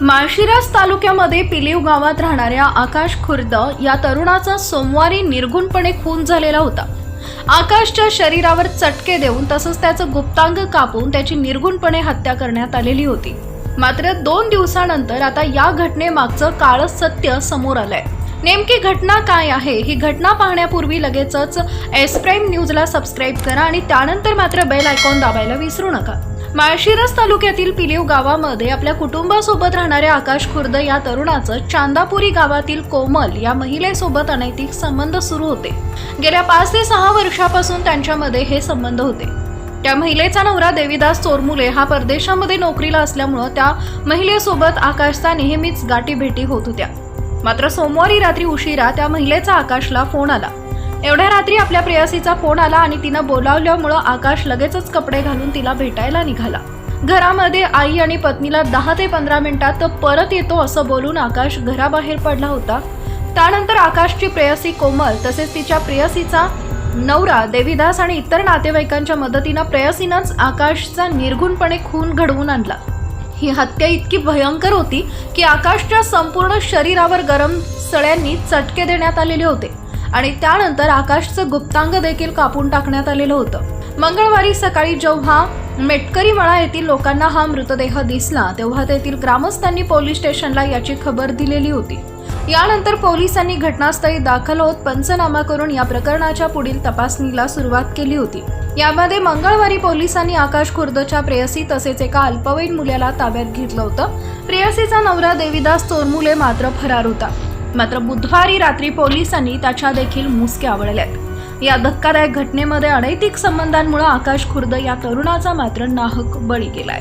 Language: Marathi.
माळशिरस तालुक्यामध्ये पिलीव गावात राहणाऱ्या आकाश खुर्द या तरुणाचा सोमवारी निर्गुणपणे खून झालेला होता. आकाशच्या शरीरावर चटके देऊन तसंच त्याचं गुप्तांग कापून त्याची निर्गुणपणे हत्या करण्यात आलेली होती. मात्र दोन दिवसानंतर आता या घटनेमागचं काळं सत्य समोर आलंय. नेमकी घटना काय आहे? ही घटना पाहण्यापूर्वी लगेचच एस प्राईम न्यूजला सबस्क्राईब करा आणि त्यानंतर मात्र बेल आयकॉन दाबायला विसरू नका. माळशिरस तालुक्यातील पिलीव गावामध्ये आपल्या कुटुंबासोबत राहणाऱ्या आकाश खुर्द या तरुणाचं चांदापुरी गावातील कोमल या महिलेसोबत अनैतिक संबंध सुरू होते. गेल्या पाच ते सहा वर्षापासून त्यांच्यामध्ये हे संबंध होते. त्या महिलेचा नवरा देवीदास चोरमुले हा परदेशामध्ये नोकरीला असल्यामुळं त्या महिलेसोबत आकाशचा नेहमीच गाठीभेटी होत होत्या. मात्र सोमवारी रात्री उशिरा त्या महिलेचा आकाशला फोन आला. एवढ्या रात्री आपल्या प्रेयसीचा फोन आला आणि तिनं बोलावल्यामुळं आकाश लगेचच कपडे घालून तिला भेटायला निघाला. घरामध्ये आई आणि पत्नीला दहा ते पंधरा मिनिटात परत येतो असं बोलून आकाश घराबाहेर पडला होता. त्यानंतर आकाशची प्रेयसी कोमल तसेच तिच्या प्रेयसीचा नवरा देवीदास आणि इतर नातेवाईकांच्या मदतीनं प्रेयसीनंच आकाशचा निर्घुणपणे खून घडवून आणला. ही हत्या इतकी भयंकर होती की आकाशच्या संपूर्ण शरीरावर गरम सळ्यांनी चटके देण्यात आलेले होते. आणि त्यानंतर आकाशचं गुप्तांग देखील कापून टाकण्यात आलेलं होतं. मंगळवारी सकाळी जेव्हा मेटकरी मळा येथील लोकांना हा मृतदेह दिसला तेव्हा तेथील ग्रामस्थांनी पोलीस स्टेशनला याची खबर दिलेली होती. यानंतर पोलिसांनी घटनास्थळी दाखल होत पंचनामा करून या प्रकरणाच्या पुढील तपासणीला सुरुवात केली होती. यामध्ये मंगळवारी पोलिसांनी आकाश खुर्दच्या प्रेयसी तसेच एका अल्पवयीन मुलाला ताब्यात घेतलं होतं. प्रेयसीचा नवरा देवीदास चोरमुले मात्र फरार होता. मात्र बुधवारी रात्री पोलिसांनी त्याच्या देखील मुसक्या आवळल्यात. या धक्कादायक घटनेमध्ये अनैतिक संबंधांमुळे आकाश खुर्द या तरुणाचा मात्र नाहक बळी गेलाय.